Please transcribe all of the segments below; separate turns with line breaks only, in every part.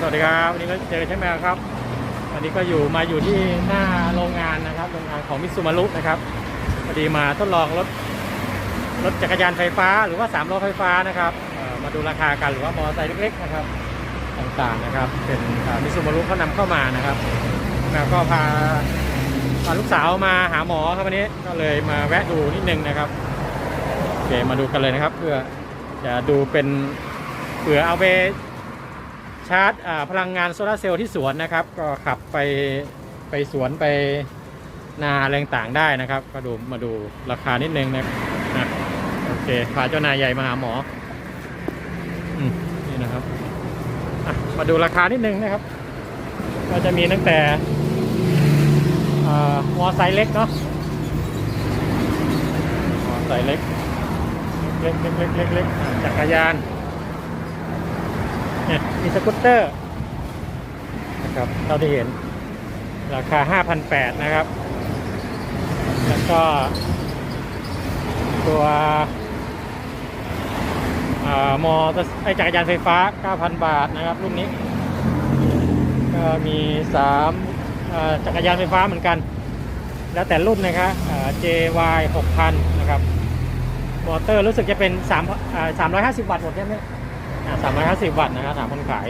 สวัสดีครับ วันนี้ก็เจอใช่ไหมครับ วันนี้ก็อยู่มาอยู่ที่หน้าโรงงานนะครับ โรงงานของมิซูมารุนะครับพอดีมาทดลองรถรถจักรยานไฟฟ้าหรือว่า3ล้อไฟฟ้านะครับมาดูราคากันหรือว่ามอเตอร์ไซค์เล็กๆนะครับต่างๆนะครับ เป็นมิซูมารุเขานำเข้ามานะครับแล้วก็พาพาลูกสาวมาหาหมอครับวันนี้ก็เลยมาแวะดูนิดนึงนะครับโอเคมาดูกันเลยนะครับ เพื่อจะดูเป็นเผื่อเอาไป ชาร์จพลังงานโซลาร์เซลล์ที่สวนนะครับ ก็ขับไปไปสวนไปนาอะไรต่างได้นะครับ ก็ดูมาดูราคานิดนึงนะนะโอเคพาเจ้านายใหญ่มาหาหมอนี่นะครับมาดูราคานิดนึงนะครับ ก็จะมีตั้งแต่เอ่อมอไซค์เล็กเนาะมอไซค์เล็กเล็กเล็กเล็กเล็กจักรยาน มีสกูตเตอร์นะครับเท่าที่เห็น ราคา 5,800 นะครับ แล้วก็ ตัวอมอเตอร์ไอจักรยานไฟฟ้า 9,000 บาทนะครับ รุ่นนี้ ก็มี 3 จักรยานไฟฟ้าเหมือนกัน แล้วแต่รุ่นนะครับ JY 6,000 นะครับ มอเตอร์รู้สึกจะเป็น3อ่า350 วัตต์หมดใช่ไหม อ่า350วัตต์นะครับถามคนขาย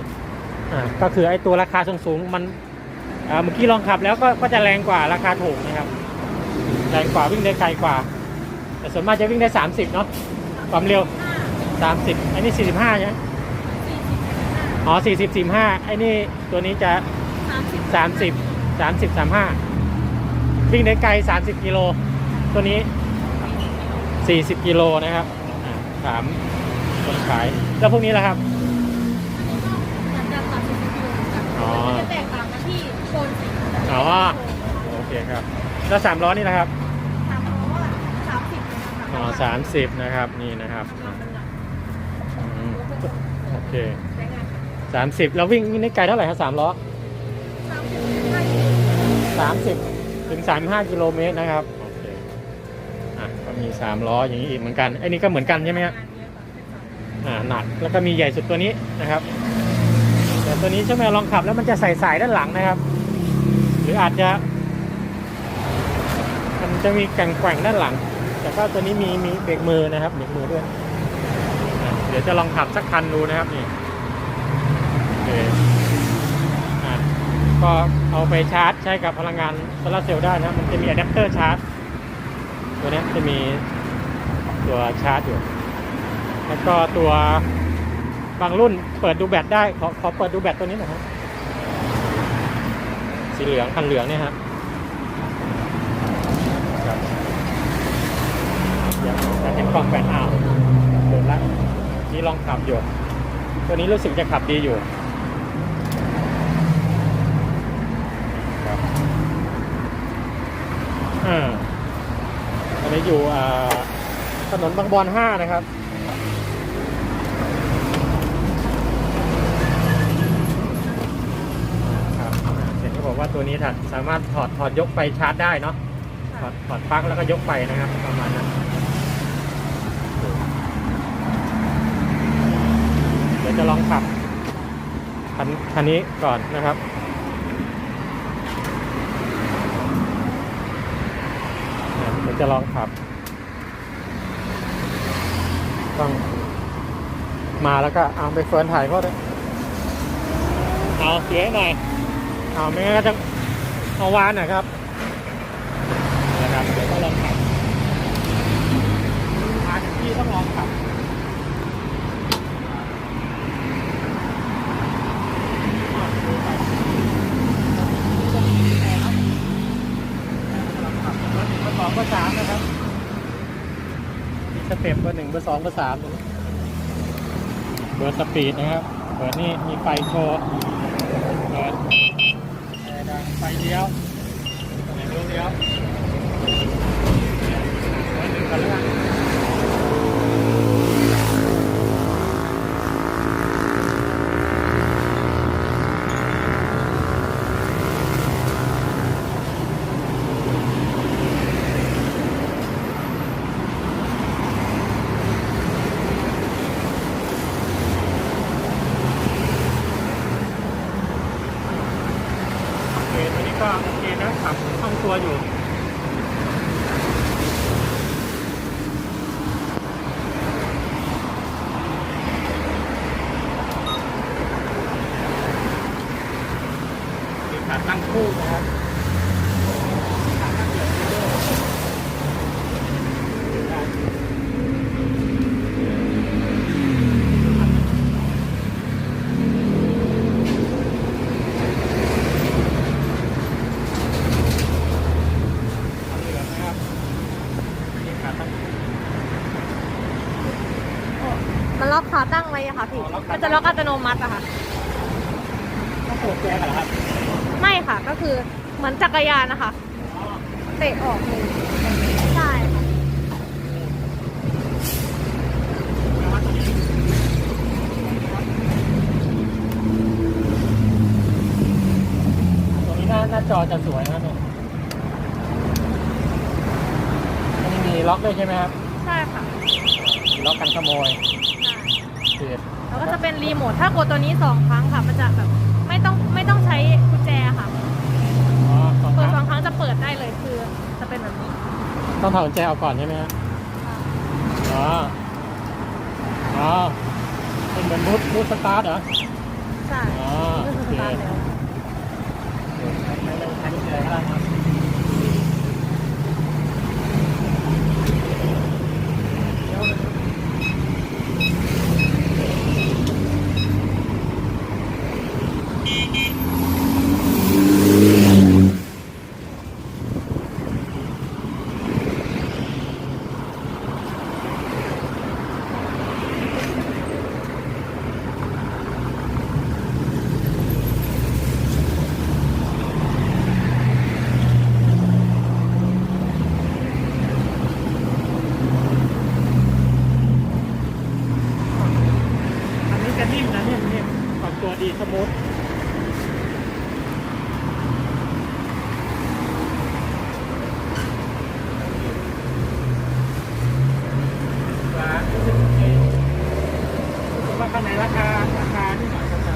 อ่าก็คือไอ้ตัวราคาสูงๆมันอ่าเมื่อกี้ลองขับแล้วก็ก็จะแรงกว่าราคาถูกนะครับ แรงกว่าวิ่งได้ไกลกว่า แต่ส่วนมากจะวิ่งได้ 30 เนาะความเร็ว 30ไอ้นี่45ใช่ไหมอ๋อ 40 45ไอ้นี่ตัวนี้จะ 30 30 35 วิ่งได้ไกล 30 กิโล ตัวนี้ 40 กิโลนะครับอ่าถาม คนขาย แล้วพวกนี้ล่ะครับอ๋อ
จะแตกต่างกันที่โซนสี
อ๋อ โอเคครับ แล้วสามล้อนี่นะครับ
สามร้อยสามสิบนะคะ
อ๋อสามสิบนะครับ นี่นะครับ
น้ำมันหนัก
อืมโอเค
ใช้งาน
สามสิบแล้ววิ่งวิ่งได้ไกลเท่าไหร่ครับสามล้อ
สามสิบห้า
สามสิบถึงสามห้ากิโลเมตรนะครับ โอเค อะ ก็มีสามล้ออย่างนี้อีกเหมือนกัน ไอ้นี่ก็เหมือนกันใช่ไหมฮะอ่า หนักแล้วก็มีใหญ่สุดตัวนี้นะครับ แต่ตัวนี้ช่ไหมลองขับแล้วมันจะใส่สายด้านหลังนะครับ หรืออาจจะ มันจะมีแกว่งแข่งด้านหลัง แต่ก็ตัวนี้มีมีเบรกมือนะครับเบรกมือด้วยเดี๋ยวจะลองขับสักคันดูนะครับนี่ก็เอาไปชาร์จใช้กับพลังงานโซลาร์เซลล์ได้นะ มันจะมีอะแดปเตอร์ชาร์จ ตัวนี้จะมีตัวชาร์จอยู่ แล้วก็ตัวบางรุ่นเปิดดูแบตได้ ขอขอเปิดดูแบตตัวนี้หน่อยครับสีเหลืองคันเหลืองเนี่ยฮะครับอยากอยากเห็นกล่องแบตอ้าวเปิดแล้วนี่ลองขับอยู่ ตัวนี้รู้สึกจะขับดีอยู่อ่าอันนี้อยู่ถนนบางบอนห้านะครับ บอกว่าตัวนี้สามารถถอดถอดยกไปชาร์จได้เนาะถอดถอดปลั๊กแล้วก็ยกไปนะครับ ประมาณนั้นเดี๋ยวจะลองขับคันคันนี้ก่อนนะครับเดี๋ยวจะลองขับต้องมาแล้วก็เอาไปเฟิร์นถ่ายก็ได้เอาเสียหน่อย เอาไม่งั้นก็จะเอาวานนะครับนะครับเดี๋ยวต้องลองขับมาถึงที่ต้องลองขับเบอร์สองเบอร์สามนะครับมีสเต็ปเบอร์หนึ่งเบอร์สองเบอร์สามเบอร์สปีดนะครับเบอร์นี่มีไฟโชว์เปิดแอร์ดัง ไฟเลี้ยวตรงไฟเลี้ยว
จะล็อกอัตโนมัติอะค่ะ
ต้องเปิดแก๊สเหรอครับ
ไม่ค่ะ ก็คือเหมือนจักรยานนะคะ
อ๋อ
เตะออกเลยใช่ค่ะ
ตรงนี้หน้าหน้าจอจะสวยนะเนี่ยอันนี้มีล็อกด้วยใช่ไหมครับ
ใช่ค่ะ
มีล็อกกันขโมย
ใช่
เปิด
แล้วก็จะเป็นรีโมท ถ้ากดตัวนี้สองครั้งค่ะ มันจะแบบไม่ต้องไม่ต้องใช้กุญแจค่ะ
อ๋อสอง
ก
ค
ด
รั้ง
สองครั้งจะเปิดได้เลยคือจะเป็นแบบนี้
ต้องถอดกุญแจเอาก่อนใช่ไหมครับอ๋ออ๋อเป็นเหมือนบูทบูทสตาร์ทเหรอ
ใช่
อ๋อ
ก็
โอ
คือ
เค
สตาร์ทแล้ว
ใช้ใช้ใช้กุญแจก็ได้ครับอันนี้จะนิ่มนะนิ่มนิ่มปรับตัวดีสมูทร้านรู้สึกเองรู้สึกว่าข้างในราคาราคาที่หน่อยก็จะ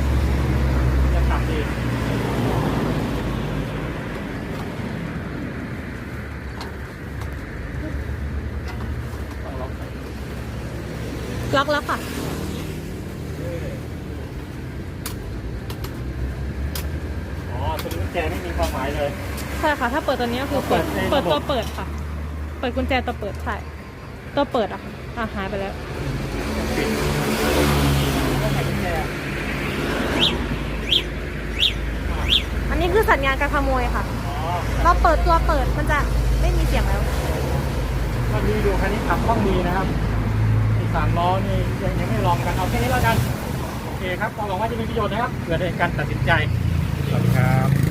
จะต่ำดีต้องล็อกไป
ล็อกแล้วค่ะ
อ๋อตัวนี้กุญแจไม่มีความหมายเลย
ใช่ค่ะ ถ้าเปิดตัวนี้ก็คือเปิด
เปิ
เปิ
ด
ด
ในระบบ
ตัวเปิดค่ะ เปิดกุญแจตัวเปิดใช่ตัวเปิดอะค่ะอะหายไปแล้ว
ปิดต้องใส่กุญแจ
อันนี้คือสัญญาณการขโมยค่ะ
อ๋อ
เราเปิดตัวเปิดมันจะไม่มีเสียงแล้ว
คันนี้ดูคันนี้ขับคล่องดีนะครับอีก สามล้อนี่ยังยังไม่ลองกันเอาแค่นี้แล้วกัน โอเคครับก็หวังว่าจะมีประโยชน์นะครับเผื่อในการตัดสินใจ สวัสดีครับ